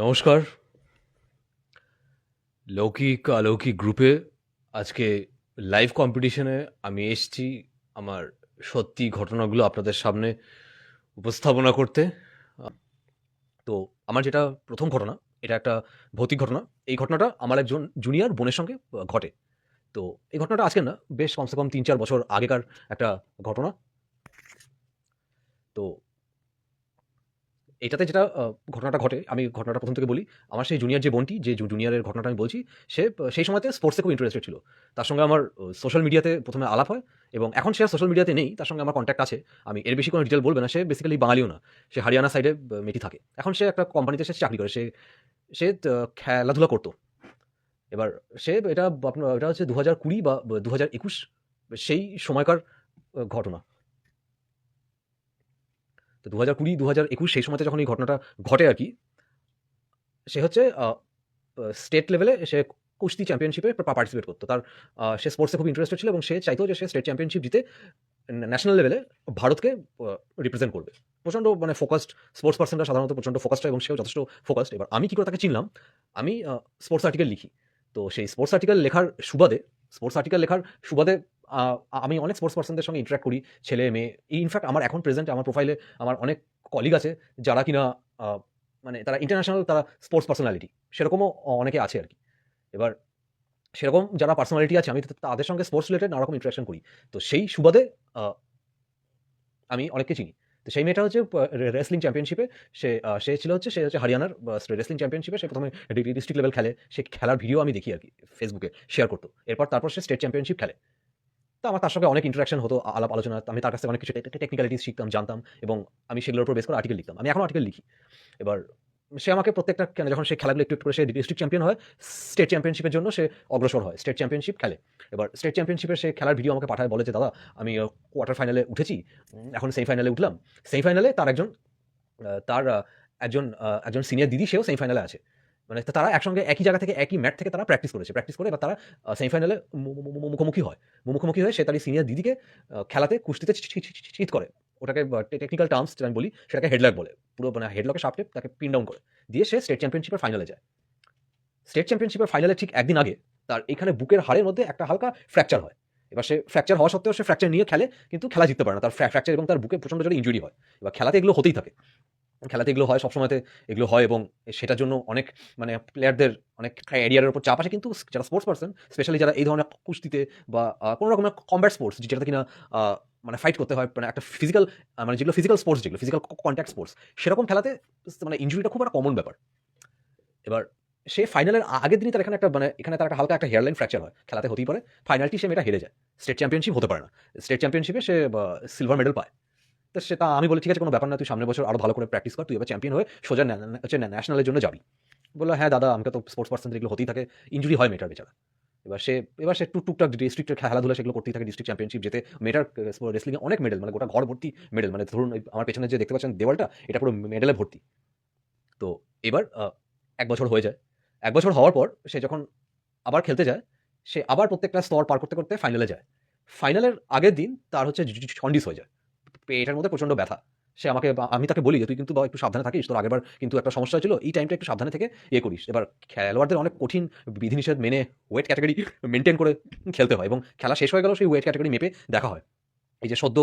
নমস্কার। লৌকিক অলৌকিক গ্রুপে আজকে লাইভ কম্পিটিশনে আমি এসছি আমার সত্যি ঘটনাগুলো আপনাদের সামনে উপস্থাপনা করতে। তো আমার যেটা প্রথম ঘটনা, এটা একটা ভৌতিক ঘটনা। এই ঘটনাটা আমার একজন জুনিয়র বোনের সঙ্গে ঘটে। তো এই ঘটনাটা আজকে না, বেশ কমসে কম তিন চার বছর আগেকার একটা ঘটনা। তো এটাতে যেটা ঘটনাটা ঘটে, আমি ঘটনাটা প্রথম থেকে বলি, আমার সেই জুনিয়র যে বোনটি, যে জুনিয়রের ঘটনাটা আমি বলছি, সে, সেই সময়তে স্পোর্টসে খুব ইন্টারেস্টেড ছিল। তার সঙ্গে আমার সোশ্যাল মিডিয়াতে প্রথমে আলাপ হয় এবং এখন সে সোশ্যাল মিডিয়াতে নেই, তার সঙ্গে আমার কন্ট্যাক্ট আছে। আমি এর বেশি কোনো ডিটেল বলব না, সে বেসিক্যালি বাঙালিও না। সে হরিয়ানা সাইডে মেটি থাকে। এখন সে একটা কোম্পানিতে সে চাকরি করে, সে সে খেলাধুলা করতো। এবার সে, এটা, আপনার, এটা হচ্ছে দু হাজার কুড়ি বা দু হাজার একুশ, সেই সময়কার ঘটনা। তো দু হাজার কুড়ি দু হাজার একুশ সেই সময়তে যখন এই ঘটনাটা ঘটে আর কি, সে হচ্ছে স্টেট লেভেলে সে কুস্তি চ্যাম্পিয়নশিপে পার্টিসিপেট করতো। তার সে স্পোর্টসে খুব ইন্টারেস্টেড ছিল এবং সে চাইতো যে সে স্টেট চ্যাম্পিয়নশিপ জিতে ন্যাশনাল লেভেলে ভারতকে রিপ্রেজেন্ট করবে। প্রচণ্ড মানে ফোকাসড স্পোর্টস পার্সনরা সাধারণত প্রচণ্ড ফোকাসড এবং সেও যথেষ্ট ফোকাসড এবার আমি কী করে তাকে চিনলাম? আমি স্পোর্টস আর্টিকেল লিখি। তো সেই স্পোর্টস আর্টিকেল লেখার সুবাদে স্পোর্টস আর্টিকেল লেখার সুবাদে আমি অনেক স্পোর্টস পার্সনদের সঙ্গে ইন্টারাক্ট করি, ছেলে, মেয়ে। ইনফ্যাক্ট আমার এখন প্রেজেন্ট আমার প্রোফাইলে আমার অনেক কলিগ আছে, যারা কিনা মানে তারা ইন্টারন্যাশনাল তারা স্পোর্টস পার্সোনালিটি সেরকমও অনেকে আছে আর কি। এবার, সেরকম যারা পার্সোনালিটি আছে, আমি তাদের সঙ্গে স্পোর্টস রিলেটেড নানা রকম ইন্টারাকশন করি। তো সেই সুবাদে আমি অনেককে চিনি। তো সেই মেয়েটা হচ্ছে রেসলিং চ্যাম্পিয়নশিপে সে সে ছিল হচ্ছে, সে হচ্ছে হরিয়ানার রেসলিং চ্যাম্পিয়নশিপে সে প্রথমে ডিস্ট্রিক্ট লেভেল খেলে। সে খেলার ভিডিও আমি দেখি আর কি ফেসবুকে শেয়ার করতো। এরপর তারপর সে স্টেট চ্যাম্পিয়নশিপ খেলে। তো আমার তার সঙ্গে অনেক ইন্টারাকশন হতো আলাপ আলোচনা, আমি তার কাছে অনেক কিছু টেকনিক্যালিটিস শিখতাম, জানতাম এবং আমি সেগুলোর উপর বেশ করে আর্টিকেল লিখতাম। আমি এখন আর্টিকেল লিখি। এবার সে আমাকে প্রত্যেকটা কেন যখন সে খেলাগুলো একটু একটু করে সে ডিস্ট্রিক্ট চ্যাম্পিয়ন হয় স্টেট চ্যাম্পিয়নশিপের জন্য সে অগ্রসর হয় স্টেট চ্যাম্পিয়নশিপ খেলে এবার স্টেট চ্যাম্পিয়নশিপের সে খেলার ভিডিও আমাকে পাঠায় বলে যে দাদা আমি কোয়ার্টার ফাইনালে উঠেছি এখন সেমিফাইনালে উঠলাম সেমিফাইনালে তার একজন তার একজন একজন সিনিয়র দিদি সেও সেমিফাইনালে আছে মানে তারা একসঙ্গে একই জায়গা থেকে একই ম্যাট থেকে তারা প্র্যাকটিস করেছে প্র্যাকটিস করে এবার তারা সেমিফাইনালে মুখোমুখি হয় মুখোমুখি হয়ে সে তার সিনিয়র দিদিকে খেলাতে কুস্তিতে চিট করে ওটাকে টেকনিক্যাল টার্মস আমি বলি, সেটাকে হেডলক বলে। পুরো মানে হেডলকে সাপটে তাকে পিন ডাউন করে। দিয়ে সে স্টেট চ্যাম্পিয়নশিপের ফাইনালে যায়। স্টেট চ্যাম্পিয়নশিপের ফাইনালে ঠিক একদিন আগে তার এখানে বুকের হাড়ের মধ্যে একটা হালকা ফ্র্যাকচার হয়। এবার সে ফ্র্যাকচার হওয়া সত্ত্বেও সে ফ্র্যাকচার নিয়ে খেলে, কিন্তু খেলা জিততে পারে না। তার ফ্র্যাকচার এবং তার বুকে প্রচণ্ড জোরে ইঞ্জুরি হয়। এবার খেলাতে এগুলো হতেই থাকে। খেলাতে এগুলো হয়, সবসময়তে এগুলো হয় এবং সেটার জন্য অনেক মানে প্লেয়ারদের অনেক ক্যারিয়ারের উপর চাপ আসে কিন্তু যারা স্পোর্টস পার্সন স্পেশালি যারা এই ধরনের কুস্তিতে বা কোনো রকমের কম্ব্যাট স্পোর্টস যেটা কিনা মানে ফাইট করতে হয় মানে একটা ফিজিক্যাল মানে যেগুলো ফিজিক্যাল স্পোর্টস যেগুলো ফিজিক্যাল কন্ট্যাক্ট স্পোর্টস সেরকম খেলাতে মানে ইঞ্জুরিটা খুব একটা কমন ব্যাপার। এবার সে ফাইনালের আগের দিনই তার এখানে একটা মানে এখানে তার একটা হালকা একটা হেয়ারলাইন ফ্র্যাকচার হয়, খেলাতে হতেই পারে। ফাইনালটি সে মেয়েটা হেরে যায়। স্টেট চ্যাম্পিয়নশিপ হতে পারে না। স্টেট চ্যাম্পিয়নশিপে সে সিলভার মেডেল পায়। তো সেটা আমি বলি ঠিক আছে, কোনো ব্যাপার না, তুই সামনের বছর আরও ভালো করে প্র্যাকটিস কর, তুই এবার চ্যাম্পিয়ন হয়ে সোজা হচ্ছে ন্যাশনালের জন্য যাবি। বলল হ্যাঁ দাদা আমাকে তো স্পোর্টস পার্সন এগুলো হতেই থাকে। ইঞ্জুরি হয় মেয়েটার বেচারা এবার সে এবার সে টুক টুকটাক ডিস্ট্রিক্টের খেলাধুলা সেগুলো করতেই থাকে ডিস্ট্রিক্ট চ্যাম্পিয়নশিপ যেতে। মেয়েটার রেসলিংয়ে অনেক মেডেল মানে গোটা ঘর ভর্তি মেডেল মানে ধরুন আমার পেছনে যে দেখতে পাচ্ছেন দেওয়ালটা, এটা পুরো মেডেলে ভর্তি। তো এবার এক বছর হয়ে যায়। এক বছর হওয়ার পর সে যখন আবার খেলতে যায়, সে আবার প্রত্যেকটা স্তর পার করতে করতে ফাইনালে যায়। ফাইনালের আগের দিন তার হচ্ছে জন্ডিস হয়ে যায়। পেটের মধ্যে প্রচণ্ড ব্যথা। সে আমাকে আমি তাকে বলি যে, তুই কিন্তু বা, একটু সাবধানে থাকিস। তোর আগেরবার কিন্তু একটা সমস্যা ছিল এই টাইমটা একটু সাবধানে থেকে ইয়ে করিস। এবার খেলোয়াড়দের অনেক কঠিন বিধিনিষেধ মেনে ওয়েট ক্যাটাগরি মেনটেন করে খেলতে হয় এবং খেলা শেষ হয়ে গেল সেই ওয়েট ক্যাটাগরি মেপে দেখা হয়। এই যে সদ্য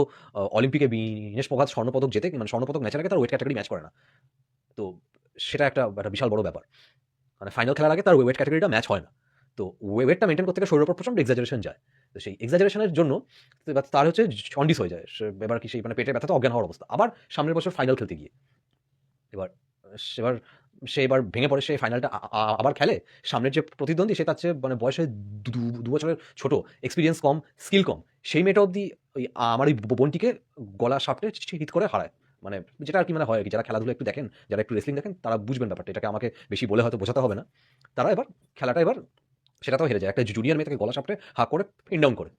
অলিম্পিকে বিনেশ ফোগাত স্বর্ণপদক যেতে মানে স্বর্ণপদক ম্যাচের আগে তার ওয়েট ক্যাটাগরি ম্যাচ করে না। তো সেটা একটা একটা বিশাল বড় ব্যাপার। মানে ফাইনাল খেলার আগে তার ওয়েট ক্যাটাগরিটা ম্যাচ হয় না। তো ওয়েটটা মেনটেন করতে গেলে শরীরের উপর প্রচণ্ড এক্সাজারেশন যায়। তো সেই এক্সাজারেশনের জন্য তার হচ্ছে জন্ডিস হয়ে যায়। সে এবার কি সেই মানে পেটের ব্যথাতে অজ্ঞান হওয়ার অবস্থা। আবার সামনের বছর ফাইনাল খেলতে গিয়ে। এবার এবার সে এবার ভেঙে পড়ে সে ফাইনালটা আবার খেলে। সামনের যে প্রতিদ্বন্দ্বী, সে তার চেয়ে মানে বয়সে দু বছরের ছোট এক্সপিরিয়েন্স কম স্কিল কম। সেই মেয়েটা অবধি ওই আমার ওই বোনটিকে গলা সাপটে হিট করে হারায়। মানে যেটা আর কি মানে হয় আর কি। যারা খেলাধুলা একটু দেখেন, যারা একটু রেসলিং দেখেন, তারা বুঝবেন ব্যাপারটা। এটাকে আমাকে বেশি বলে হয়তো বোঝাতে হবে না। তারা এবার, খেলাটা এবার সেটাতেও হেরে যায়। একটা জুনিয়র মেয়ে তাকে গলা সাপটে হা করে পিন ডাউন করে।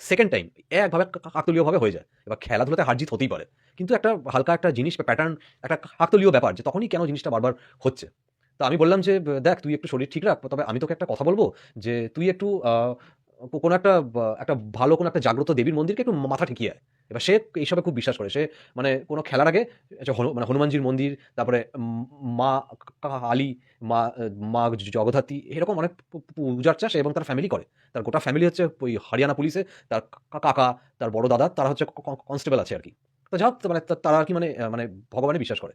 সেকেন্ড টাইম একভাবে কাকতলীয়ভাবে হয়ে যায়। এবার খেলাধুলাতে হার জিত হতেই পারে। কিন্তু একটা হালকা একটা জিনিস প্যাটার্ন একটা কাকতলীয় ব্যাপার যে তখনই কেন জিনিসটা বারবার হচ্ছে। তো আমি বললাম যে, দেখ, তুই একটু শরীর ঠিক রাখ, তবে আমি তোকে একটা কথা বলব যে, তুই একটু কোনো একটা একটা ভালো কোনো একটা জাগ্রত দেবীর মন্দিরকে একটু মাথা ঠেকিয়ে। এবার সে এইসবে খুব বিশ্বাস করে। সে মানে কোনো খেলার আগে হনু মানে হনুমানজির মন্দির, তারপরে মা কালী, মা মা জগদ্ধাত্রী এরকম অনেক পু পূজার্চা সে এবং তার ফ্যামিলি করে। তার গোটা ফ্যামিলি হচ্ছে ওই হরিয়ানা পুলিশে, তার কাকা, তার বড় দাদা তারা হচ্ছে কনস্টেবল আছে আর কি তো যা মানে তারা আর কি মানে মানে ভগবানে বিশ্বাস করে।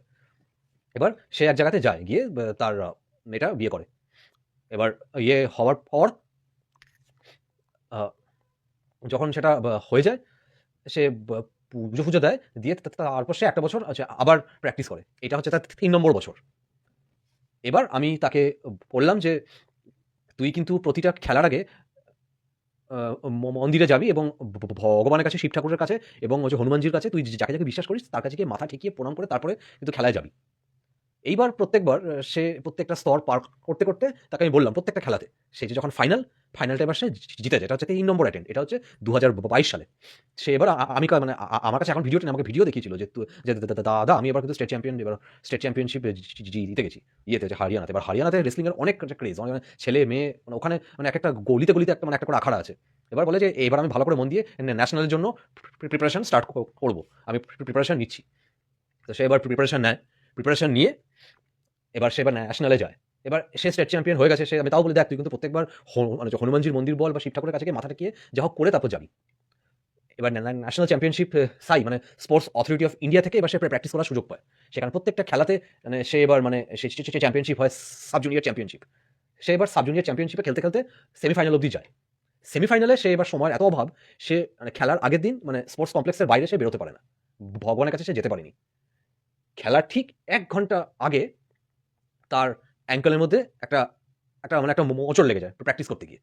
এবার সে এক জায়গাতে যায়। গিয়ে তার মেয়েটা বিয়ে করে। এবার ইয়ে হওয়ার পর যখন সেটা হয়ে যায়, সে বা পুজো-ফুজো দেয়। দিয়ে তারপর সে একটা বছর হচ্ছে আবার প্র্যাকটিস করে। এটা হচ্ছে তার তিন নম্বর বছর। এবার আমি তাকে বললাম যে, "তুই কিন্তু প্রতিটা খেলার আগে মন্দিরে যাবি এবং ভগবানের কাছে, শিব ঠাকুরের কাছে এবং যে হনুমানজির কাছে তুই যাকে, যাকে বিশ্বাস করিস তার কাছে গিয়ে মাথা ঠেকিয়ে প্রণাম করে তারপরে কিন্তু খেলায় যাবি।" এইবার প্রত্যেকবার সে প্রত্যেকটা স্তর পার করতে, করতে তাকে আমি বললাম প্রত্যেকটা খেলাতে। সে যে যখন ফাইনাল, ফাইনালটা এবার সে জিতে যায়। এটা হচ্ছে ৩ নম্বর অ্যাটেন্ড এটা হচ্ছে ২০২২ সালে। সে এবার আমি মানে আমার কাছে এখন ভিডিওটা আমাকে ভিডিও দেখিয়েছিল যে, যে দা দা দাদা আমি এবার কিন্তু স্টেট চ্যাম্পিয়ন এবার স্টেট চ্যাম্পিয়নশিপ জিতে গেছি। ইয়েতে যে হারিয়ানাতে এবার হারিয়ানাতে রেসলিং এর অনেক একটা ক্রেজ। অনে ছেলে, মেয়ে মানে ওখানে মানে একেকটা গলিতে, গলিতে একটা মানে একটা করে আখাড়া আছে। এবার বলে যে, "এবার আমি ভালো করে মন দিয়ে ন্যা ন্যাশনালের জন্য প্রি প্রিপারেশন স্টার্ট করব আমি প্রি প্রিপারেশন নিচ্ছি।" তো সে এবার প্রিপারেশন নেয়। প্রিপারেশন নিয়ে এবার সে এবার ন্যাশনালে যায়। এবার সে স্টেট চ্যাম্পিয়ন হয়ে গেছে। সে আমি তাও বলি, "দেখ তুই কিন্তু প্রত্যেকবার মানে হনুমানজির মন্দির বল বা শিব ঠাকুরের কাছে মাথা ঠেকিয়ে যা হোক করে তারপর যাবি।" এবার ন্যা ন্যা ন্যাশনাল চ্যাম্পিয়নশিপ সাই মানে স্পোর্টস অথরিটি অফ ইন্ডিয়া থেকে এবার সে প্র্যাকটিস করার সুযোগ পায়। সেখানে প্রত্যেকটা খেলাতে মানে সে এবার মানে সে চ্যাম্পিয়নশিপ হয় সাব জুনিয়র চ্যাম্পিয়নশিপ। সে এবার সাব জুনিয়র চ্যাম্পিয়নশিপে খেলতে, খেলতে সেমিফাইনাল অব্দি যায়। সেমিফাইনালে সে এবার সময়ের এত অভাব, সে মানে খেলার আগের দিন মানে স্পোর্টস কমপ্লেক্সের বাইরে সে বেরোতে পারে না। ভগবানের কাছে সে যেতে পারেনি। খেলার ঠিক এক ঘণ্টা আগে তার অ্যাঙ্কলের মধ্যে একটা একটা মানে একটা মোচড় লেগে যায় প্র্যাকটিস করতে গিয়ে।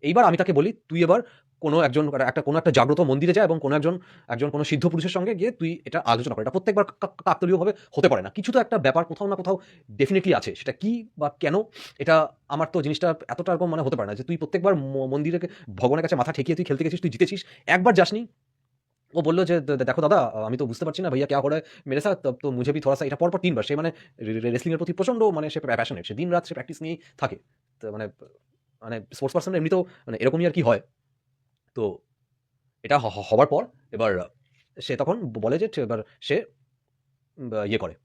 এইবার আমি তাকে বলি, "তুই এবার কোনো একজন একটা কোনো একটা জাগ্রত মন্দিরে যায় এবং কোনো একজন একজন কোনো সিদ্ধ পুরুষের সঙ্গে গিয়ে তুই এটা আলোচনা কর। এটা প্রত্যেকবার কাকতলীয়ভাবে হতে পারে না। কিছু তো একটা ব্যাপার কোথাও না কোথাও ডেফিনেটলি আছে। সেটা কি বা কেন এটা আমার তো জিনিসটা এতটা এরকম মানে হতে পারে না যে তুই প্রত্যেকবার মন্দিরে ভগবানের কাছে মাথা ঠেকিয়ে তুই খেলতে গেছিস, তুই জিতেছিস। একবার যাসনি?" ও বলল যে, "দ দেখো দাদা আমি তো বুঝতে পারছি না ভাইয়া क्या हो रहा है मेरे साथ तब तो मुझे भी थोड़ा-सा" এটা পরপর ৩ বার। সে মানে রে রে রেসলিং এর প্রতি প্রচন্ড মানে সে প্যাশনেট। সে দিনরাত সে প্র্যাকটিস নিয়েই থাকে। তো মানে মানে স্পোর্টস পারসন এমনিতেও মানে এরকমই আরকি হয়। তো এটা হ হ হবার পর এবার সে তখন বলে যে এবার সে বা ইয়ে করে।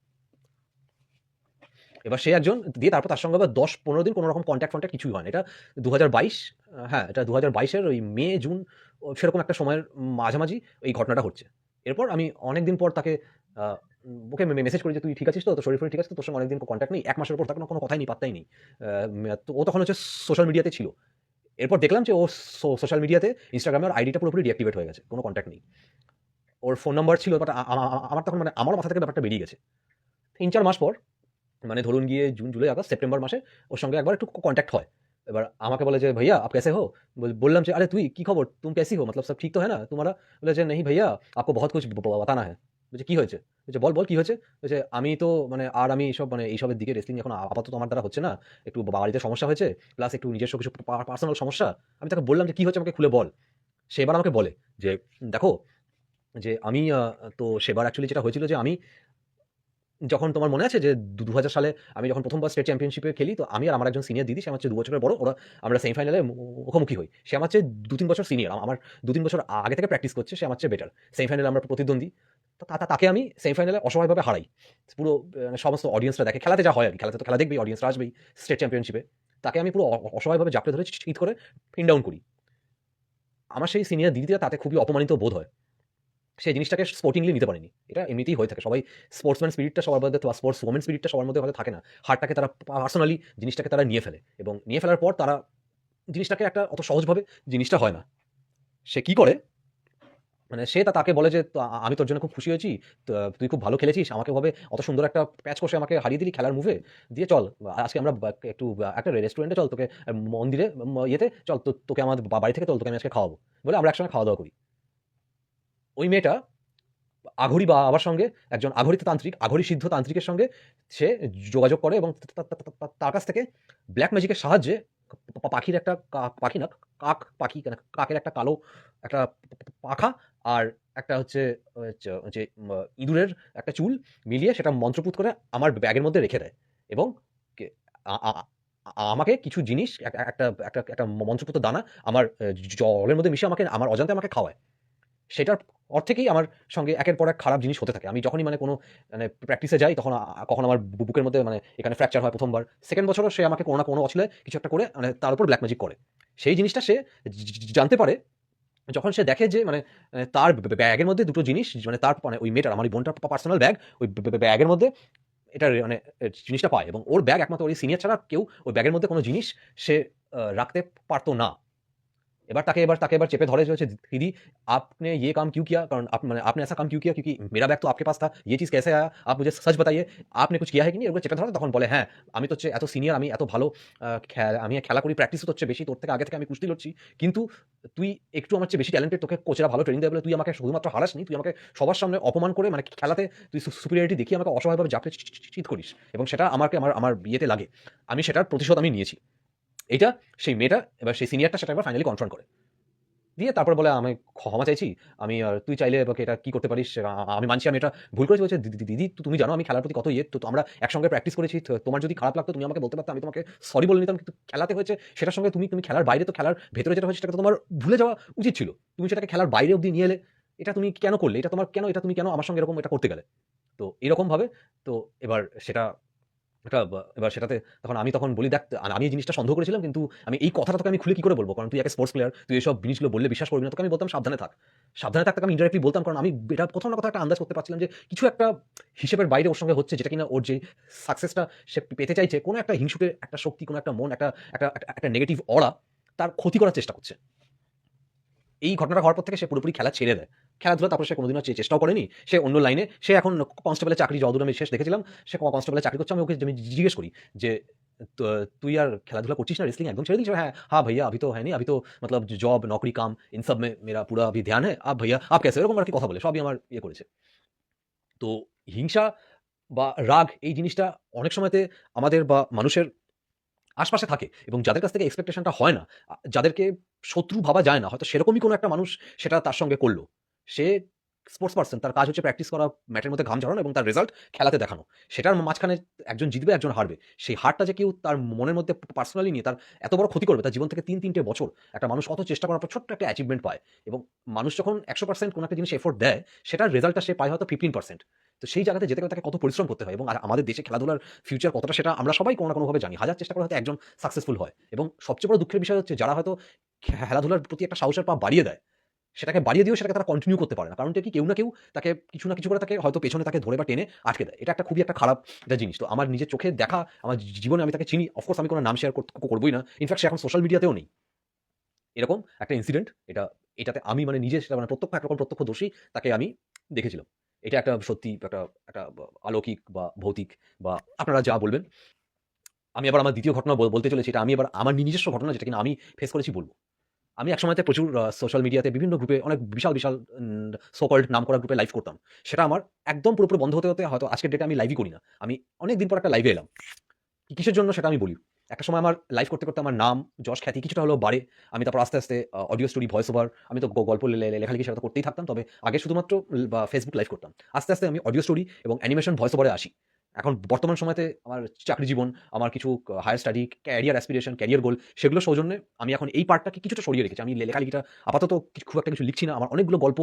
এবার সে একজন দিয়ে তারপর তার সঙ্গে আবার ১০-১৫ দিন কোন রকম কনট্যাক্ট-ফনট্যাক্ট কিছুই হয় না। এটা ২০২২ আ হ্যাঁ, এটা ২০২২ এর ওই মে, জুন ও সেরকম একটা সময়ের মাঝামাঝি এই ঘটনাটা হচ্ছে এরপর আমি অনেকদিন পর তাকে ওকে মেসেজ করি যে, "তুই ঠিক আছিস তো? তোর শরীর-ফরীর ঠিক আছে তো? তোর সঙ্গে অনেকদিন কন্ট্যাক্ট নেই।" এক মাসের পর তার কোনো কথাই নেই, পাত্তাই নেই। তো ও তখন হচ্ছে সোশ্যাল মিডিয়াতে ছিল। এরপর দেখলাম যে ও সোশ্যাল মিডিয়াতে Instagram এর আইডিটা পুরোপুরি ডিঅ্যাক্টিভেট হয়ে গেছে। কোনো কন্ট্যাক্ট নেই। ওর ফোন নাম্বার ছিল বাট আমার তখন মানে আমার মাথা থেকে ব্যাপারটা বেরিয়ে গেছে। ৩-৪ মাস পর মানে ধরুন গিয়ে জুন, জুলাই, আগস্ট, সেপ্টেম্বর মাসে ওর সঙ্গে একবার একটু কন্ট্যাক্ট হয়। এবার আমাকে বলে যে, ভাইয়া, আপ কেসে হো? বললাম যে, আরে, তুই কি খবর? তুমি কেসি হো? মতলব সব ঠিক তো হ্যাঁ না? তোমারা বলে যে, নেই ভাইয়া, আপকো বহুত কিছু বাতানা হ্যাঁ বলছে, কী হয়েছে? বলছে, বল বল, কী হয়েছে? বলছে, আমি তো মানে আর আমি এইসব মানে এইসবের দিকে রেসলিং এখন আপাতত আমার দ্বারা হচ্ছে না। একটু বাড়িতে সমস্যা হয়েছে প্লাস একটু নিজস্ব কিছু পার্সোনাল সমস্যা। আমি তাকে বললাম যে, কী হচ্ছে আমাকে খুলে বল। সেবার আমাকে বলে যে, দেখো, যে, আমি তো সেবার অ্যাকচুয়ালি যেটা হয়েছিল যে, আমি যখন তোমার মনে আছে যে দু ২০০০ সালে আমি যখন প্রথমবার স্টেট চ্যাম্পিয়নশিপে খেলি তো আমি আর আমার একজন সিনিয়র দিদি সে আমার চেয়ে ২ বছরের বড়। ওরা আমরা সেমিফাইনালে মুখোমুখি হই। সে আমার চেয়ে ২-৩ বছর সিনিয়র। আমার ২-৩ বছর আগে থেকে প্র্যাকটিস করছে। সে আমার চেয়ে বেটার। সেমিফাইনালে আমরা প্রতিদ্বন্দ্বী। তাকে আমি সেমিফাইনালে অসহায়ভাবে হারাই। পুরো মানে সমস্ত অডিয়েন্সরা দেখে। খেলাতে যা হয় আরকি। খেলাতে তো খেলা দেখবেই, অডিয়েন্সরা আসবেই স্টেট চ্যাম্পিয়নশিপে। তাকে আমি পুরো অসহায়ভাবে জাপটে ধরে চিৎ করে পিন ডাউন করি। আমার সেই সিনিয়র দিদিটা তাতে খুবই অপমানিত বোধ হয়। সে জিনিসটাকে স্পোর্টিংলি নিতে পারেনি। এটা এমনিতেই হয়ে থাকে। সবাই স্পোর্টসম্যান স্পিরিটটা সবার মধ্যে বা স্পোর্টস ওমেন স্পিরিটটা সবার মধ্যে হয়তো থাকে না। হারটাকে তারা পার্সোনালি জিনিসটাকে তারা নিয়ে ফেলে এবং নিয়ে ফেলার পর তারা জিনিসটাকে একটা অত সহজভাবে জিনিসটা হয় না। সে কি করে মানে সে তাকে বলে যে, "তো আমি তোর জন্য খুব খুশি হয়েছি। তুই খুব ভালো খেলেছিস। আমাকে ভাবে অত সুন্দর একটা প্যাচ কষে আমাকে হারিয়ে দিলি খেলার মুভে। দিয়ে চল আজকে আমরা একটু একটা রেস্টুরেন্টে চল তোকে মন্দিরে ইয়েতে চল তোকে আমার বাড়ি থেকে চল তোকে আমি আজকে খাওয়াবো।" বলে আমরা একসঙ্গে খাওয়া-দাওয়া করি। ওই মেয়েটা আঘোরি বাবার সঙ্গে একজন আঘোরিত তান্ত্রিক, আঘোরি সিদ্ধ তান্ত্রিকের সঙ্গে সে যোগাযোগ করে এবং তার কাছ থেকে ব্ল্যাক ম্যাজিকের সাহায্যে পাখির একটা পাখি না কাক পাখি কাকের একটা কালো একটা পাখা আর একটা হচ্ছে যে ইঁদুরের একটা চুল মিলিয়ে সেটা মন্ত্রপুত করে আমার ব্যাগের মধ্যে রেখে দেয় এবং আমাকে কিছু জিনিস এক একটা একটা একটা মন্ত্রপুত দানা আমার জলের মধ্যে মিশিয়ে আমাকে আমার অজান্তে আমাকে খাওয়ায়। সেটার পর থেকেই আমার সঙ্গে একের পর এক খারাপ জিনিস হতে থাকে। আমি যখনই মানে কোনো মানে প্র্যাকটিসে যাই, তখন কখন আমার বুকের মধ্যে মানে এখানে ফ্র্যাকচার হয় প্রথমবার সেকেন্ড বছরও সে আমাকে কোনো না কোনো অছিলায় কিছু একটা করে মানে তার উপর ব্ল্যাক ম্যাজিক করে। সেই জিনিসটা সে জানতে পারে, যখন সে দেখে যে মানে তার ব্যা ব্যা ব্যাগের মধ্যে দুটো জিনিস মানে তার মানে ওই মেয়েটার, আমার বোনটার পার্সোনাল ব্যাগ ওই ব্যা ব্যা ব্যাগের মধ্যে এটার মানে জিনিসটা পায় এবং ওর ব্যাগ একমাত্র ওই সিনিয়র ছাড়া কেউ ওই ব্যাগের মধ্যে কোনো জিনিস সে রাখতে পারতো না। এবার তাকে এবার তাকে এবার চেপে ধরে যে হচ্ছে दीदी आपने ये काम क्यों किया? কারণ আপ মানে आपने ऐसा काम क्यों किया? क्योंकि मेरा बैग तो आपके पास था। ये चीज़ कैसे आया? आप मुझे सच बताइए। आपने कुछ किया है कि नहीं? এগুলো চেপে ধরে তখন বলে, "হ্যাঁ, আমি তো হচ্ছে এত সিনিয়র আমি এত ভালো আ খে আমি খেলা করি প্র্যাকটিসও তো হচ্ছে বেশি। তোর থেকে আগে থেকে আমি কুস্তি লড়ছি। কিন্তু তুই একটু আমার চেয়ে বেশি ট্যালেন্টেড তোকে কোচেরা ভালো ট্রেনিং দেয় বলে তুই আমাকে শুধুমাত্র হারাসনি। তুই আমাকে সবার সামনে অপমান করে মানে খেলাতে তুই সু সুপিরিয়রিটি দেখিয়ে আমাকে অসহায়ভাবে চাপড়ে চি চি চিৎ করিস এবং সেটা আমাকে আমার আমার ইয়েতে লাগে। আমি সেটার প্রতিশোধ আমি নিয়েছি।" এইটা সেই মেয়েটা এবার সেই সিনিয়রটা সেটা একবার ফাইনালি কনফ্রন্ট করে। দিয়ে তারপর বলে, "আমি ক্ষমা চাইছি। আমি আ তুই চাইলে এবার এটা কি করতে পারিস? আমি মানছি আমি এটা ভুল করেছি।" বলছে, "দি দি দিদি তুমি জানো আমি খেলার প্রতি কত ইয়ে। তো আমরা একসঙ্গে প্র্যাকটিস করেছি। তোমার যদি খারাপ লাগতো তুমি আমাকে বলতে পারতে। আমি তোমাকে সরি বলে নিতাম। কিন্তু খেলাতে হয়েছে সেটার সঙ্গে তুমি তুমি খেলার বাইরে তো খেলার ভেতরে যেটা হয়েছে সেটাকে তো তোমার ভুলে যাওয়া উচিত ছিল। তুমি সেটাকে খেলার বাইরে অব্দি নিয়ে এলে। এটা তুমি কেন করলে? এটা তোমার কেন এটা তুমি কেন আমার সঙ্গে এরকম এটা করতে গেলে?" তো এরকমভাবে তো এবার সেটা একটা এবার সেটাতে তখন আমি তখন বলি, "দেখ আমি এই জিনিসটা সন্দেহ করেছিলাম কিন্তু আমি এই কথাটা তোকে আমি খুলে কি করে বলব কারণ তুই একটা স্পোর্টস প্লেয়ার। তুই এসব জিনিসগুলো বললে বিশ্বাস করবি না।" তোকে আমি বলতাম সাবধানে থাক। সাবধানে থাকতে আমি ইনডাইরেক্টলি বলতাম কারণ আমি এটা কোথাও না কোথাও একটা আন্দাজ করতে পারছিলাম যে কিছু একটা হিসেবের বাইরে ওর সঙ্গে হচ্ছে যেটা কিনা ওর যে সাকসেসটা সে পেতে চাইছে কোনো একটা হিংসুটে একটা শক্তি, কোনো একটা মন, একটা একটা একটা নেগেটিভ অড়া তার ক্ষতি করার চেষ্টা করছে। এই ঘটনাটা হওয়ার পর থেকে সে পুরোপুরি খেলা ছেড়ে দেয়। খেলাধুলা তারপরে সে কোনদিনও চে চেষ্টাও করেনি। সে অন্য লাইনে সে এখন কনস্টেবলের চাকরি যতদূর আমি শেষ দেখেছিলাম সে ক কনস্টেবলের চাকরি করছে। আমি ওকে আমি জিজ্ঞেস করি যে, "ত তুই আর খেলাধুলা করছিস না? रेसलिंग একদম ছেড়ে দিয়েছিস?" "হ্যাঁ, हाँ भैया अभी तो है नहीं। अभी तो मतलब जॉब, नौकरी, काम इन सब में मेरा पूरा अभी ध्यान है। आप भैया आप कैसे हो?" এরকম আরকি কথা বলে। সবই আমার ইয়ে করেছে। তো হিংসা বা রাগ এই জিনিসটা অনেক সময়তে আমাদের বা মানুষের আশপাশে থাকে এবং যাদের কাছ থেকে এক্সপেকটেশনটা হয় না, যাদেরকে শত্রু ভাবা যায় না, হয়তো সেরকমই কোনো একটা মানুষ সেটা তার সঙ্গে করল। সে স্পোর্টস পারসন তার কাজ হচ্ছে প্র্যাকটিস করা, ম্যাটের মধ্যে ঘাম ঝরানো এবং তার রেজাল্ট খেলাতে দেখানো। সেটার মাঝখানে একজন জিতবে, একজন হারবে। সেই হারটা যে কেউ তার মনের মধ্যে পার্সোনালি নিয়ে তার এত বড় ক্ষতি করবে, তার জীবন থেকে তিন তিনটে বছর একটা মানুষ কত চেষ্টা করার পর ছোট্ট একটা অ্যাচিভমেন্ট পায় এবং মানুষ যখন ১০০% কোনো একটা জিনিস এফোর্ট দেয়, সেটার রেজাল্টটা সে পায় হয়তো 15% তো সেই জায়গাতে যেতে গেলে তাকে কত পরিশ্রম করতে হয় এবং আমাদের দেশে খেলাধুলার ফিউচার কতটা সেটা আমরা সবাই কোনো না কোনোভাবে জানি। হাজার চেষ্টা করে হয়তো একজন সাকসেসফুল হয় এবং সবচেয়ে বড় দুঃখের বিষয় হচ্ছে যারা হয়তো খেলাধুলার প্রতি একটা সাহসের পা বাড়িয়ে দেয়, সেটাকে বাড়িয়ে দিয়েও সেটাকে তারা কন্টিনিউ করতে পারে না। কারণটা কি, কেউ না কেউ তাকে কিছু না কিছু করে তাকে হয়তো পেছনে তাকে ধরে বা টেনে আটকে দেয়। এটা একটা খুবই একটা খারাপ একটা জিনিস। তো আমার নিজের চোখে দেখা, আমার জীবনে আমি তাকে চিনি। অফ কোর্স আমি কোনো নাম শেয়ার কর করবই না। ইনফেক্ট সে এখন সোশ্যাল মিডিয়াতেও নেই। এরকম একটা ইনসিডেন্ট এটা, এটাতে আমি মানে নিজে সেটা মানে প্রত্যক্ষ, একরকম প্রত্যক্ষদর্শী তাকে আমি দেখেছিলাম। এটা একটা সত্যি একটা একটা অলৌকিক বা ভৌতিক বা আপনারা যা বলবেন। আমি আবার আমার দ্বিতীয় ঘটনা বলতে চলেছি। এটা আমি এবার আমার নিজস্ব ঘটনা যেটা কিনা আমি ফেস করেছি বলব। আমি একসময়তে প্রচুর সোশ্যাল মিডিয়াতে বিভিন্ন গ্রুপে অনেক বিশাল, বিশাল উম সো কল্ড নামকরা গ্রুপে লাইভ করতাম। সেটা আমার একদম পুরোপুরি বন্ধ হতে, হতে হয়তো আজকের ডেটে আমি লাইভই করি না। আমি অনেক দিন পর একটা লাইভে এলাম। কিসের জন্য সেটা আমি বলি। একটা সময় আমার লাইভ করতে, করতে আমার নাম, যশ, খ্যাতি কিছুটা হলেও বাড়ে। আমি তারপর আস্তে, আস্তে অডিও স্টোরি, ভয়েস ওভার আমি তো গল্প লেখালেখি সেটা করতেই থাকতাম। তবে আগে শুধুমাত্র ফেসবুক লাইভ করতাম। আস্তে, আস্তে আমি অডিও স্টোরি এবং অ্যানিমেশন ভয়েস ওভারে আসি। এখন বর্তমান সময়তে আমার চাকরি জীবন, আমার কিছু higher study, career aspiration, career goal সেগুলো সৌজন্যে আমি এখন এই পার্টটাকে কিছুটা সরিয়ে রেখেছি। আমি লেখালেখিটা আপাতত খুব একটা কিছু লিখছি না। আমার অনেকগুলো গল্প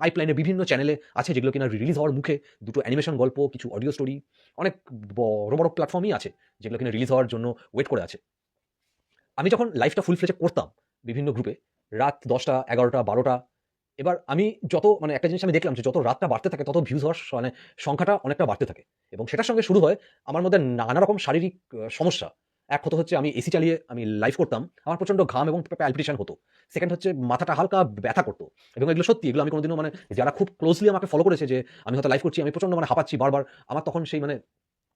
পাইপলাইনে বিভিন্ন চ্যানেলে আছে যেগুলো কিনা রিলিজ হওয়ার মুখে। দুটো অ্যানিমেশন গল্প, কিছু অডিও স্টোরি অনেক বড়, বড় প্ল্যাটফর্মই আছে যেগুলো কিনা রিলিজ হওয়ার জন্য ওয়েট করে আছে। আমি যখন লাইফটা ফুল ফ্লেজে করতাম বিভিন্ন গ্রুপে রাত ১০টা, ১১টা, 12টা এবার আমি যত মানে একটা জিনিস আমি দেখলাম যে যত রাতটা বাড়তে থাকে তত ভিউজ হওয়ার মানে সংখ্যাটা অনেকটা বাড়তে থাকে এবং সেটার সঙ্গে শুরু হয় আমার মধ্যে নানা রকম শারীরিক সমস্যা। এক হতো হচ্ছে আমি এসি চালিয়ে আমি লাইভ করতাম। আমার প্রচণ্ড ঘাম এবং প্যালপিটেশন হতো। সেকেন্ড হচ্ছে মাথাটা হালকা ব্যথা করতো এবং এগুলো সত্যি এগুলো আমি কোনোদিনও মানে যারা খুব ক্লোজলি আমাকে ফলো করেছে যে আমি হয়তো লাইভ করছি আমি প্রচণ্ড মানে হাঁপাচ্ছি বারবার। আমার তখন সেই মানে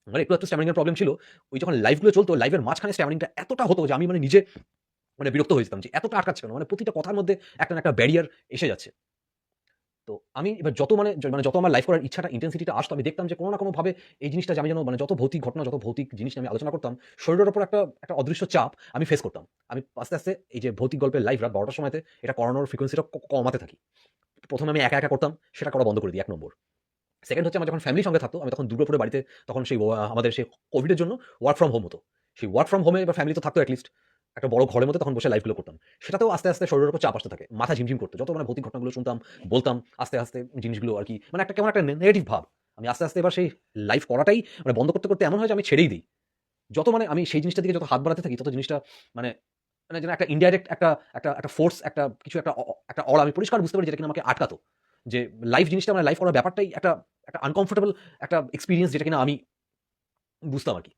মানে একটু, একটু স্ট্যামিনার প্রবলেম ছিল। ওই যখন লাইভগুলো চলতো লাইভের মাঝখানে স্ট্যামিনাটা এতটা হতো যে আমি মানে নিজে মানে বিরক্ত হয়ে যেতাম যে এতটা আটকাচ্ছে কেন? মানে প্রতিটা কথার মধ্যে একটা না একটা ব্যারিয়ার এসে যাচ্ছে। তো আমি এবার যত মানে মানে যত আমার লাইভ করার ইচ্ছাটা ইনটেনসিটিটা আসতো আমি দেখতাম যে কোনো না কোনোভাবে এই জিনিসটা আমি যেন মানে যত ভৌতিক ঘটনা, যত ভৌতিক জিনিস আমি আলোচনা করতাম, শরীরের ওপর একটা একটা অদৃশ্য চাপ আমি ফেস করতাম। আমি আস্তে, আস্তে এই যে ভৌতিক গল্পের লাইভ রাত ১২টার সময়তে এটা করানোর ফ্রিকোয়েন্সিটা কমাতে থাকি। প্রথমে আমি একা, একা করতাম সেটা করা বন্ধ করে দিই এক নম্বর। সেকেন্ড হচ্ছে আমার যখন ফ্যামিলির সঙ্গে থাকতো আমি তখন দুর্গাপুরে বাড়িতে তখন সেই আমাদের সেই কোভিডের জন্য ওয়ার্ক ফ্রম হোম হতো। সেই ওয়ার্ক ফ্রম হোমে বা ফ্যামিলি তো থাকতো অ্যাটলিস্ট একটা বড় ঘরের মধ্যে তখন বসে লাইভগুলো করতাম। সেটাতেও আস্তে আস্তে শরীরের উপর চাপ আসতে থাকে। মাথা ঝিমঝিম করতো। যত মানে ভৌতিক ঘটনাগুলো শুনতাম, বলতাম, আস্তে আস্তে জিনিসগুলো আর কি। মানে একটা কেমন একটা নেগেটিভ ভাব। আমি আস্তে আস্তে এবার সেই লাইভ করাটাই মানে বন্ধ করতে করতে এমন হয় যে আমি ছেড়েই দিই। যত মানে আমি সেই জিনিসটা দিকে যত হাত বাড়াতে থাকি, তত জিনিসটা মানে মানে যেন একটা ইনডাইরেক্ট একটা একটা একটা ফোর্স একটা কিছু একটা একটা অল আমি পরিষ্কার বুঝতে পারি যেটা কিনা আমাকে আটকাতো। যে লাইভ জিনিসটা মানে লাইভ করার ব্যাপারটাই একটা একটা আনকমফোর্টেবল একটা এক্সপিরিয়েন্স যেটা কিনা আমি বুঝতাম আর কি।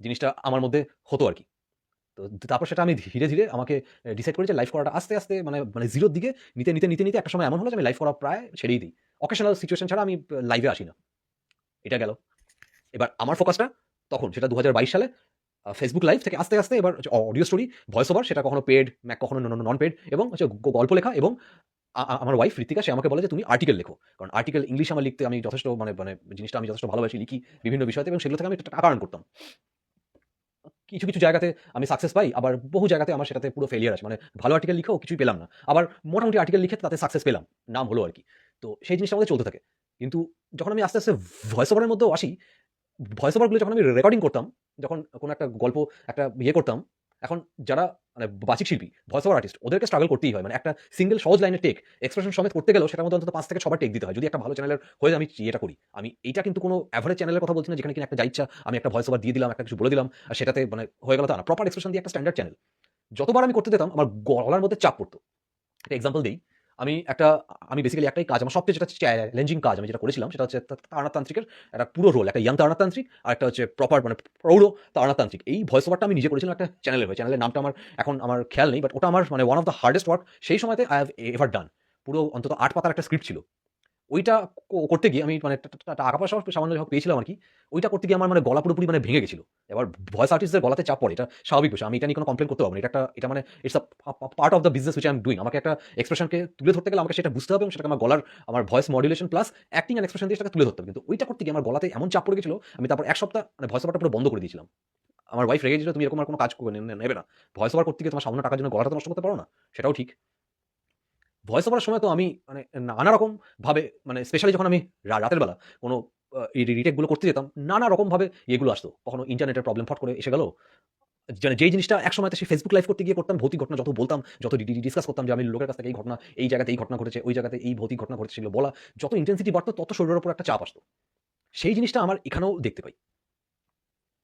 জিনিসটা আমার মধ্যে হতো আর কি। তো তারপর সেটা আমি ধীরে ধীরে আমাকে ডিসাইড করি যে লাইভ করাটা আস্তে আস্তে মানে মানে জিরোর দিকে নিতে নিতে নিতে নিতে একটা সময় এমন হলো যে আমি লাইভ করা প্রায় ছেড়েই দিই। অকেশনাল সিচুয়েশন ছাড়া আমি লাইভে আসি না। এটা গেল। এবার আমার ফোকাসটা তখন, সেটা দু হাজার বাইশ সালে ফেসবুক লাইভ থেকে আস্তে আস্তে এবার অডিও স্টোরি ভয়েস ওভার সেটা কখনো পেড ম্যাক কখনো নন পেড এবং হচ্ছে গল্প লেখা এবং আমার ওয়াইফ ঋতিকা, সে আমাকে বলে যে তুমি আর্টিকেল লেখো। কারণ আর্টিকেল ইংলিশ আমার লিখতে আমি যথেষ্ট মানে মানে জিনিসটা আমি যথেষ্ট ভালোবাসি, লিখি বিভিন্ন বিষয়তে এবং সেগুলো থেকে আমি টাকা আর্ন করতাম। কিছু কিছু জায়গাতে আমি সাকসেস পাই, আবার বহু জায়গাতে আমার সেটাতে পুরো ফেলিয়ার আছে। মানে ভালো আর্টিকেল লিখেও কিছুই পেলাম না। আবার মোটামুটি আর্টিকেল লিখে তাতে সাকসেস পেলাম, নাম হলো আর কি তো সেই জিনিসটা আমাদের চলতে থাকে। কিন্তু যখন আমি আস্তে আস্তে ভয়েস ওভারের মধ্যেও আসি ভয়েস ওভারগুলো যখন আমি রেকর্ডিং করতাম, যখন কোনো একটা গল্প, একটা ইয়ে করতাম এখন যারা মানে বাচিক শিল্পী ভয়েস ওভার আর্টিস্ট ওদেরকে স্ট্রাগল করতেই হয়। মানে একটা সিঙ্গেল সহজ লাইনের টেক এক্সপ্রেশন সমেত করতে গেলেও সেটার মধ্যে অন্তত পাঁচ থেকে ছবার টেক দিতে হয়। যদি একটা ভালো চ্যানেলের হয়ে আমি এটা করি, আমি এটা কিন্তু কোনো অ্যাভারেজ চ্যানেলের কথা বলছি না, যেখানে কিনা একটা যা ইচ্ছা, আমি একটা ভয়েস ওভার দিয়ে দিলাম, একটা কিছু বলে দিলাম, আর সেটাতে মানে হয়ে গেল তা না। প্রপার এক্সপ্রেশন দিয়ে একটা স্ট্যান্ডার্ড চ্যানেল যতবার আমি করতে দিতাম আমার গলার মধ্যে চাপ পড়তো। একটা এক্সাম্পল দিই। আমি একটা, আমি বেসিক্যালি একটাই কাজ, আমার সবচেয়ে যেটা চ্যালেঞ্জিং কাজ আমি যেটা করেছিলাম, সেটা হচ্ছে তা- তারণাতান্ত্রিকের একটা পুরো রোল একটা ইয়াং তারণাতান্ত্রিক, আর একটা হচ্ছে প্রপার মানে প্রৌঢ় তারণাতান্ত্রিক। এই ভয়েস ওভারটা আমি নিজে করেছিলাম একটা চ্যানেলের হয়ে চ্যানেলের নামটা আমার এখন আমার খেয়াল নেই বাট ওটা আমার মানে one of the hardest work সেই সময়তে আই হ্যাভ এভার ডান পুরো অন্তত আট পাতার একটা স্ক্রিপ্ট ছিল। ওইটা করতে গিয়ে আমি মানে টাকা পয়সা সামান্য যখন পেয়েছিলাম আর কি ওইটা করতে গিয়ে আমার মানে গলা পুরোপুরি মানে ভেঙে গেছিল। এবার ভয়েস আর্টিস্টদের গলাতে চাপ পড়ে, এটা স্বাভাবিক বিষয়। আমি এটা নিয়ে কোনো কমপ্লেন করতে পারব না। এটা একটা, এটা মানে it's part of the business which I am doing আমাকে একটা এক্সপ্রেশনকে তুলে ধরতে গেলে আমাকে সেটা বুঝতে হবে এবং সেটাকে আমার গলার, আমার voice modulation plus acting and expression দিয়ে তুলে ধরতে হবে। কিন্তু ওইটা করতে গিয়ে আমার গলাতে এমন চাপ পড়ে গেছিল, আমি তারপর এক সপ্তাহ মানে ভয়েস ওভারটা পুরো বন্ধ করে দিয়েছিলাম। আমার ওয়াইফ রেগে গেছিল, তুমি এরকম আর কোনো কাজ করে নে- নেবে না। ভয়েস ওভার করতে গিয়ে তোমার সামান্য টাকার জন্য গলাটা নষ্ট করতে পারো না। সেটাও ঠিক। ভয়েস ওভারের সময় তো আমি মানে নানা রকম ভাবে মানে স্পেশালি যখন আমি রাতের বেলা কোনো রিটেকগুলো করতে যেতাম, নানা রকম ভাবে এগুলো আসতো। কখনো ইন্টারনেটের প্রবলেম ফট করে এসে গেল মানে যেই জিনিসটা এক সময় সেই ফেসবুক লাইভ করতে গিয়ে করতাম, ভৌতিক ঘটনা যত বলতাম, যত ডিসকাস করতাম যে আমি লোকের কাছ থেকে এই ঘটনা, এই জায়গাতে এই ঘটনা ঘটেছে, ওই জায়গাতে এই ভৌতিক ঘটনা ঘটেছিল বলা, যত ইন্টেন্সিটি বাড়তো তত শরীরের উপর একটা চাপ আসতো। সেই জিনিসটা আমার এখানেও দেখতে পাই।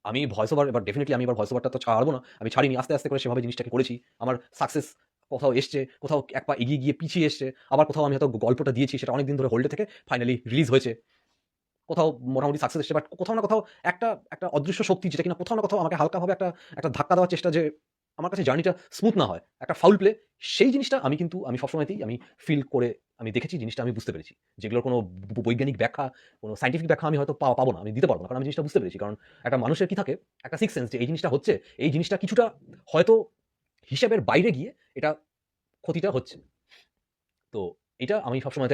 আমি ভয়েস ওভার এবার ডেফিনেটলি আমি এবার ভয়েস ওভারটা তো ছাড়বো না, আমি ছাড়িনি, আস্তে আস্তে করে সেভাবে জিনিসটাকে করেছি। আমার সাকসেস কোথাও এসছে, কোথাও এক পা এগিয়ে গিয়ে পিছিয়ে এসছে, আবার কোথাও আমি হয়তো গল্পটা দিয়েছি, সেটা অনেকদিন ধরে হোল্ডে থেকে ফাইনালি রিলিজ হয়েছে। কোথাও মোটামুটি সাকসেস এসছে বাট কোথাও না কোথাও একটা একটা অদৃশ্য শক্তি যেটা কিনা কোথাও না কোথাও আমাকে হালকাভাবে একটা একটা ধাক্কা দেওয়ার চেষ্টা যে আমার কাছে জার্নিটা স্মুথ না হয়, একটা ফাউল প্লে সেই জিনিসটা আমি কিন্তু আমি সবসময়তেই আমি ফিল করে আমি দেখেছি, জিনিসটা আমি বুঝতে পেরেছি। যেগুলোর কোনো বৈজ্ঞানিক ব্যাখ্যা, কোনো সাইন্টিফিক ব্যাখ্যা আমি হয়তো পাবো না, আমি দিতে পারব না, কারণ আমি জিনিসটা বুঝতে পেরেছি। কারণ একটা মানুষের কি থাকে, একটা সিক্স সেন্স যে এই জিনিসটা হচ্ছে, এই জিনিসটা কিছুটা হয়তো হিসাবের বাইরে গিয়ে এটা ক্ষতিটা হচ্ছে। তো এটা আমি সবসময়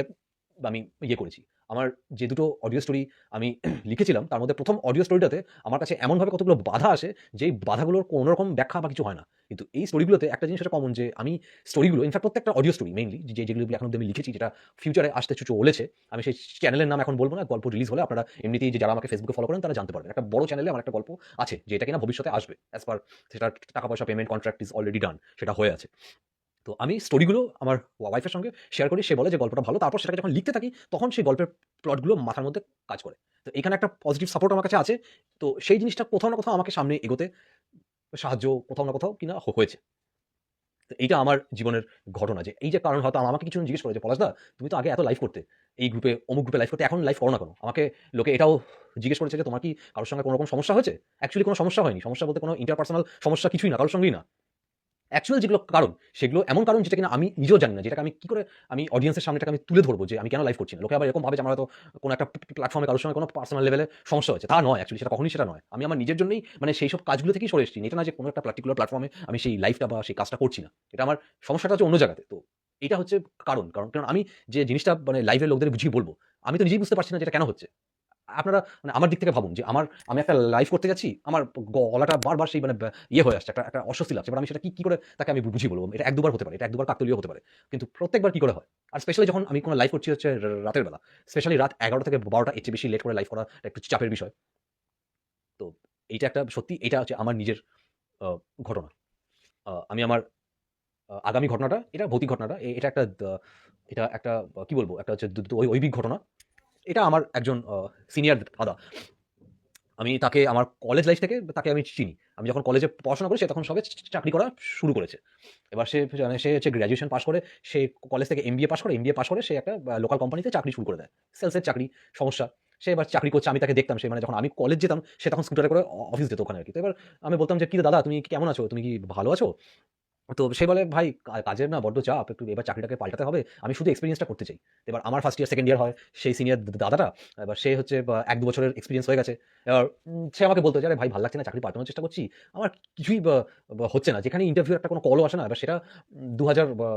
আমি ইয়ে করেছি। আমার যে দুটো অডিও স্টোরি আমি লিখেছিলাম, তার মধ্যে প্রথম অডিও স্টোরিটাতে আমার কাছে এমনভাবে কতগুলো বাধা আসে যেই বাধাগুলোর কোনো রকম ব্যাখ্যা বা কিছু হয় না। কিন্তু এই স্টোরিগুলোতে একটা জিনিস কমন যে আমি স্টোরিগুলো ইনফ্যাক্ট প্রত্যেকটা অডিও স্টোরি মেইনলি যে, যেগুলো এখন আমি লিখেছি, যেটা ফিউচারে আসতে চুচু বলেছে আমি সেই চ্যানেলের নাম এখন বলব না, গল্প রিলিজ হলে আপনারা এমনিতেই যে যারা আমাকে ফেসবুকে ফলো করেন, তারা জানতে পারবেন। একটা বড় চ্যানেলে আমার একটা গল্প আছে, যেটা কিনা ভবিষ্যতে আসবে অ্যাজ পার সেটা টাকা পয়সা payment contract is already done সেটা হয়ে আছে। তো আমি স্টোরিগুলো আমার ওয়াইফের সঙ্গে শেয়ার করি, সে বলে যে গল্পটা ভালো। তারপর সেটাকে যখন লিখতে থাকি, তখন সেই গল্পের প্লটগুলো মাথার মধ্যে কাজ করে। তো এখানে একটা পজিটিভ সাপোর্ট আমার কাছে আছে। তো সেই জিনিসটা কোথাও না কোথাও আমাকে সামনে এগোতে সাহায্য কোথাও না কোথাও কিনা হয়েছে। তো এইটা আমার জীবনের ঘটনা যে এই যে কারণ হয়তো আমাকে কিছু জিজ্ঞেস করে যে পলাশদা তুমি তো আগে এত লাইভ করতে। এই গ্রুপে অমুক গ্রুপে লাইভ করতে, এখন লাইভ করো না কেন? আমাকে লোকে এটাও জিজ্ঞেস করেছে যে, তোমার কি কারোর সঙ্গে কোনো রকম সমস্যা হয়েছে? অ্যাকচুয়ালি কোনো সমস্যা হয়নি। সমস্যা বলতে কোনো ইন্টারপার্সোনাল সমস্যা কিছুই না, কারোর সঙ্গেই না। অ্যাকচুয়াল যেগুলো কারণ, সেগুলো এমন কারণ যেটা কিনা আমি নিজেও জানি না, যেটাকে আমি কি করে আমি অডিয়েন্সের সামনে এটাকে আমি তুলে ধরবো যে আমি কেন লাইভ করছি না। লোকে আবার এরকম ভাবে যে আমার হয়তো কোনো একটা প্ল্যাটফর্মে কারোর সঙ্গে কোনো পার্সোনাল লেভেলে সমস্যা হচ্ছে তা নয় অ্যাকচুয়ালি সেটা কখনই সেটা নয়। আমি আমার নিজের জন্যই মানে সেই সব কাজগুলো থেকেই সরে এসেছি। এটা না যে কোনো একটা পার্টিকুলার প্ল্যাটফর্মে আমি সেই লাইফটা বা সেই কাজটা করছি না। এটা আমার সমস্যাটা হচ্ছে অন্য জায়গাতে। তো এটা হচ্ছে কারণ। কারণ কারণ আমি যে জিনিসটা মানে লাইভের লোকদের বুঝিয়ে বলব, আমি তো নিজেই বুঝতে পারছি না যেটা কেন হচ্ছে। আপনারা মানে আমার দিক থেকে ভাবুন যে আমার, আমি একটা লাইফ করতে যাচ্ছি, আমার গলাটা বারবার সেই মানে ইয়ে হয়ে আসছে, একটা একটা অস্বস্তি লাগছে আমি সেটা কি করে তাকে আমি বুঝিয়ে বলব এটা এক দুবার হতে পারে, এটা এক দুবার কাকতলীয় হতে পারে কিন্তু প্রত্যেকবার কি করে হয় আর স্পেশালি যখন আমি কোনো লাইভ করছি হচ্ছে রাতের বেলা স্পেশালি রাত এগারোটা থেকে বারোটা এর বেশি লেট করে লাইভ করা একটু চাপের বিষয় তো এইটা একটা সত্যি এটা হচ্ছে আমার নিজের ঘটনা। আমি আমার আগামী ঘটনাটা, এটা ভৌতিক ঘটনাটা। এটা একটা এটা একটা কি বলব? একটা হচ্ছে দ দৈবিক ঘটনা। এটা আমার একজন সিনিয়র দাদা। আমি তাকে আমার কলেজ লাইফ থেকে তাকে আমি চিনি। আমি যখন কলেজে পড়াশোনা করি সে তখন সবে চাকরি করা শুরু করেছে। এবার সে মানে সে হচ্ছে গ্র্যাজুয়েশন পাস করে সে কলেজ থেকে এমবিএ পাস করে। এমবিএ পাস করে সে একটা লোকাল কোম্পানিতে চাকরি শুরু করে দেয়। সেলসের চাকরি, সমস্যা। সে এবার চাকরি করছে। আমি তাকে দেখতাম। সে মানে যখন আমি কলেজ যেতাম সে তখন স্কুটারে করে অফিস যেত ওখানে আরকি। তো এবার আমি বলতাম যে, "কিরে দাদা তুমি কেমন আছো? তুমি কি ভালো আছো?" তো সে বলে, "ভাই কাজের না বড্ড চাপ। একটু এবার চাকরিটাকে পাল্টাতে হবে। আমি শুধু এক্সপিরিয়েন্সটা করতে চাই।" এবার আমার ফার্স্ট ইয়ার, সেকেন্ড ইয়ার হয়। সেই সিনিয়র দ দাদাটা এবার সে হচ্ছে বা ১-২ বছরের এক্সপিরিয়েন্স হয়ে গেছে। এবার সে আমাকে বলত যে, "আরে ভাই ভালো লাগছে না। চাকরি পাল্টানোর চেষ্টা করছি। আমার কিছুই হচ্ছে না।" যেখানে ইন্টারভিউ একটা কোনো কলও আসে না। এবার সেটা উম ২০০০ বা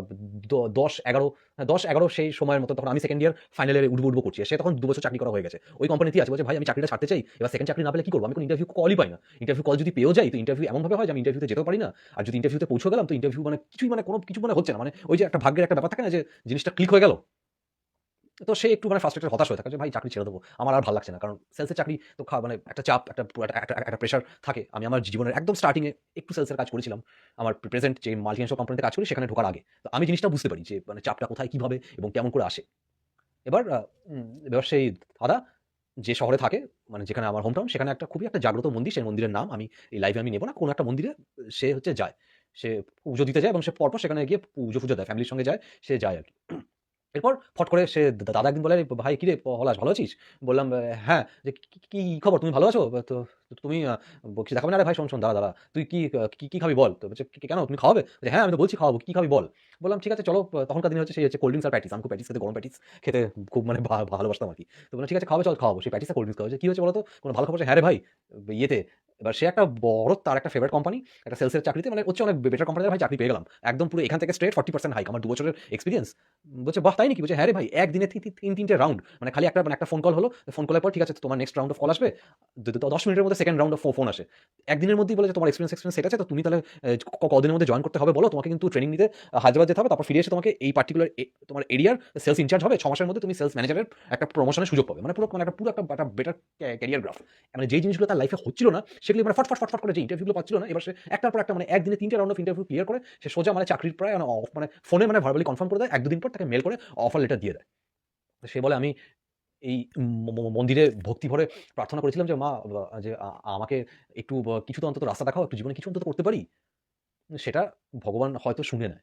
দ ১০-১১ হ্যাঁ ১০-১১ সেই সময়ের মতো তখন আমি সেকেন্ড ইয়ার ফাইনাল ইয়ারে উঠবো, উঠবো করছি। সে তখন দু বছর চাকরি করা হয়ে গেছে। ওই কোম্পানিতেই আছে। বলছে, "ভাই আমি চাকরিটা ছাড়তে চাই। এবার সেকেন্ড চাকরি না পেলে কি করব আমি কোনো ইন্টারভিউ কলই পাই না। ইন্টারভিউ কল যদি পেয়েও যাই তো ইন্টারভিউ এমনভাবে হয় যে আমি ইন্টারভিউতে যেতেও পারি না। আর যদি ইন্টারভিউতে পৌঁছেও গেলাম তো ইন্টারভিউ মানে কিছুই মানে কোনো কিছু মানে হচ্ছে না। মানে ওই যে একটা ভাগ্যের একটা ব্যাপার থাকে না যে জিনিসটা ক্লিক হয়ে গেল। তো সে একটু মানে ফ্রাস্ট্রেটেড হতাশ হয়ে থাকে যে, "ভাই চাকরি ছেড়ে দেবো। আমার আর ভালো লাগছে না।" কারণ সেলস এর চাকরি তো মানে একটা চাপ, একটা একটা প্রেশার থাকে। আমি আমার জীবনের একদম স্টার্টিংয়ে একটু সেলস এর কাজ করেছিলাম। আমার প্রেজেন্ট যে মাল্টিনেশনাল কোম্পানিতে কাজ করি সেখানে ঢোকার আগে। তো আমি জিনিসটা বুঝতে পারি যে মানে চাপটা কোথায়, কীভাবে এবং কেমন করে আসে। এবার এবার সেই দাদা যে শহরে থাকে মানে যেখানে আমার হোম টাউন সেখানে একটা খুবই একটা জাগ্রত মন্দির। সেই মন্দিরের নাম আমি এই লাইভে আমি নেব না। কোনো একটা মন্দিরে সে হচ্ছে যায়। সে পুজো দিতে যায় এবং সে পরপর সেখানে গিয়ে পুজো-ফুজো দেয়। ফ্যামিলির সঙ্গে যায়, সে যায় আর কি এরপর ফট করে সে দাদা একদিন বলে, "আরে ভাই কিরে পলাশ ভালো আছিস?" বললাম, হ্যাঁ।" যে, "কি কি খবর? তুমি ভালো আছো? তো তুমি কিছু দেখাবে না?" "আরে ভাই শোন, শোন দাঁড়া, দাঁড়া। তুই কি কি কি খাবি বল?" তো বলছে, "কেন তুমি খাওয়াবে?" বলছে, "হ্যাঁ, আমি তো বলছি খাওয়াবো। কি খাবি বল?" বললাম, "ঠিক আছে চলো।" তখনকার দিনে হচ্ছে সেই হচ্ছে কোল্ড ড্রিঙ্কস আর প্যাটিস। আমি প্যাটিস খেতে গরম প্যাটিস খেতে খুব মানে ভালোবাসতাম আরকি। তো বললাম, "ঠিক আছে খাওয়াবে চল খাওয়াবো।" সেই প্যাটিস আর কোল্ড ড্রিংকস খাওয়াবে। "কি হয়েছে বলো তো? কোনো ভালো খবর "হ্যাঁ রে ভাই, ইয়েতে" এবার সে একটা বড় তার একটা ফেভারিট কোম্পানি, একটা সেলসের চাকরিতে মানে হচ্ছে অনেক বেটার কোম্পানিতে ভাই চাকরি পেয়ে গেলাম। একদম পুরো এখান থেকে স্ট্রেট ফর্টি পার্সেন্ট হাইক। আমার ২ বছরের এক্সপিরিয়েন্স বলছে, "বাহ! তাই নাকি?" বলছে, "হ্যাঁ রে ভাই, একদিনে তি তি ৩-৩ রাউন্ড। মানে খালি একটা মানে একটা ফোন কল হলো। ফোন কলের পর ঠিক আছে তোমার নেক্সট রাউন্ড অফ কল আসবে। দ দ ১০ মিনিটের মধ্যে সেকেন্ড রাউন্ড অফ ফোন আসে। একদিনের মধ্যেই বলে যে, "তোমার এক্সপেরিয়েন্স এক্সপেরিয়েন্স সেট আছে। তো তুমি তাহলে কদিনের মধ্যে জয়েন করতে হবে বলো? তোমাকে কিন্তু ট্রেনিং নিতে হায়দ্রাবাদ যেতে হবে। তারপর ফিরে এসে তোমাকে এই পার্টিকুলার তোমার এরিয়ার সেলস ইনচার্জ হবে। ৬ মাসের মধ্যে তুমি সেলস ম্যানেজারের একটা প্রমোশনের সুযোগ পাবে।" মানে পুরো মানে একটা পুরো একটা একটা বেটার ক্যারিয়ার গ্রাফ। মানে যেই জিনিসগুলো তার লাইফে হচ্ছিল না সেগুলো মানে ফট, ফট, ফট, ফট করে যে ইন্টারভিউ গুলো পাচ্ছিল না এবার সে একটার পর একটা মানে একদিনে ৩ টে রাউন্ড অফ ইন্টারভিউ ক্লিয়ার করে সে সোজা মানে চাকরির প্রায় মানে মানে ফোনে মানে ভার্বালি কনফার্ম করে দেয়। ১-২ দিন পর তাকে মেইল করে অফার লেটার দিয়ে দেয়। সে বলে, "আমি এই মন্দিরে ভক্তি ভরে প্রার্থনা করেছিলাম যে, মা যে আমাকে একটু কিছু তো অন্তত রাস্তা দেখাও। একটু জীবনে কিছু অন্তত করতে পারি।" সেটা ভগবান হয়তো শুনে নেয়।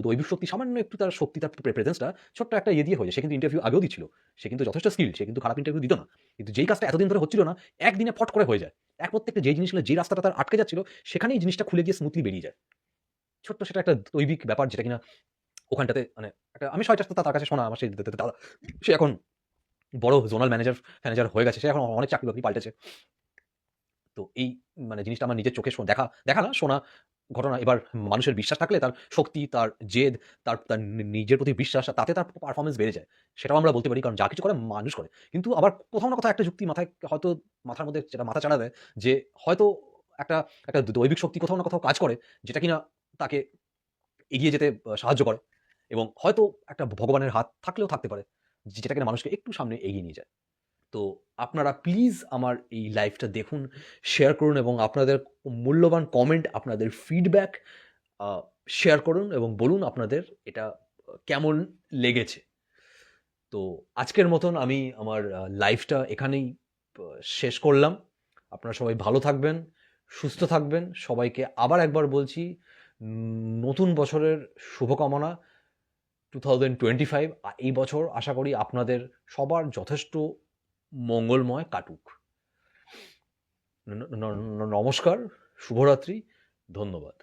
দৈবিক শক্তি সামান্য একটু তার শক্তি তার প্রে প্রেজেন্সটা ছোট্ট একটা ইয়ে দিয়ে হয়ে। সে কিন্তু ইন্টারভিউ আগেও দিচ্ছিল। সে কিন্তু যথেষ্ট স্কিল সে কিন্তু খারাপ ইন্টারভিউ দিত না। কিন্তু যেই কাজটা এতদিন ধরে হচ্ছিল না, একদিনে ফট করে হয়ে যায়। এক প্রত্যেকটা যেই জিনিসগুলো যে রাস্তাটা তার আটকে যাচ্ছিল সেখানেই জিনিসটা খুলে গিয়ে স্মুথলি বেরিয়ে যায়। ছোট্ট সেটা একটা দৈবিক ব্যাপার যেটা কিনা ওখানটাতে মানে একটা আমি ৬ টা তার কাছে শোনা আমার সেই দাদা। সে এখন বড় জোনাল ম্যানেজার ফ্যানেজার হয়ে গেছে। সে এখন অনেক চাকরি-বাকরি পাল্টেছে। তো এই মানে জিনিসটা আমার নিজের চোখে দেখা, দেখা না শোনা ঘটনা। এবার মানুষের বিশ্বাস থাকলে তার শক্তি, তার জেদ, তার তার নিজের প্রতি বিশ্বাস তাতে তার পারফরমেন্স বেড়ে যায়। সেটাও আমরা বলতে পারি কারণ যা কিছু করে মানুষ করে। কিন্তু আবার কোথাও না কোথাও একটা যুক্তি মাথায় হয়তো মাথার মধ্যে যেটা মাথা চাড়া দেয় যে হয়তো একটা একটা দৈবিক শক্তি কোথাও না কোথাও কাজ করে যেটা কিনা তাকে এগিয়ে যেতে সাহায্য করে এবং হয়তো একটা ভগবানের হাত থাকলেও থাকতে পারে। যেটা কিনা মানুষকে একটু সামনে এগিয়ে নিয়ে যায়। তো আপনারা প্লিজ আমার এই লাইভটা দেখুন, শেয়ার করুন এবং আপনাদের মূল্যবান কমেন্ট, আপনাদের ফিডব্যাক শেয়ার করুন এবং বলুন আপনাদের এটা কেমন লেগেছে। তো আজকের মতন আমি আমার লাইফটা এখানেই শেষ করলাম। আপনারা সবাই ভালো থাকবেন, সুস্থ থাকবেন। সবাইকে আবার একবার বলছি নতুন বছরের শুভকামনা 2025 ফাইভ এই বছর আশা করি আপনাদের সবার যথেষ্ট মঙ্গলময় কাটুক। নমস্কার, শুভরাত্রি, ধন্যবাদ।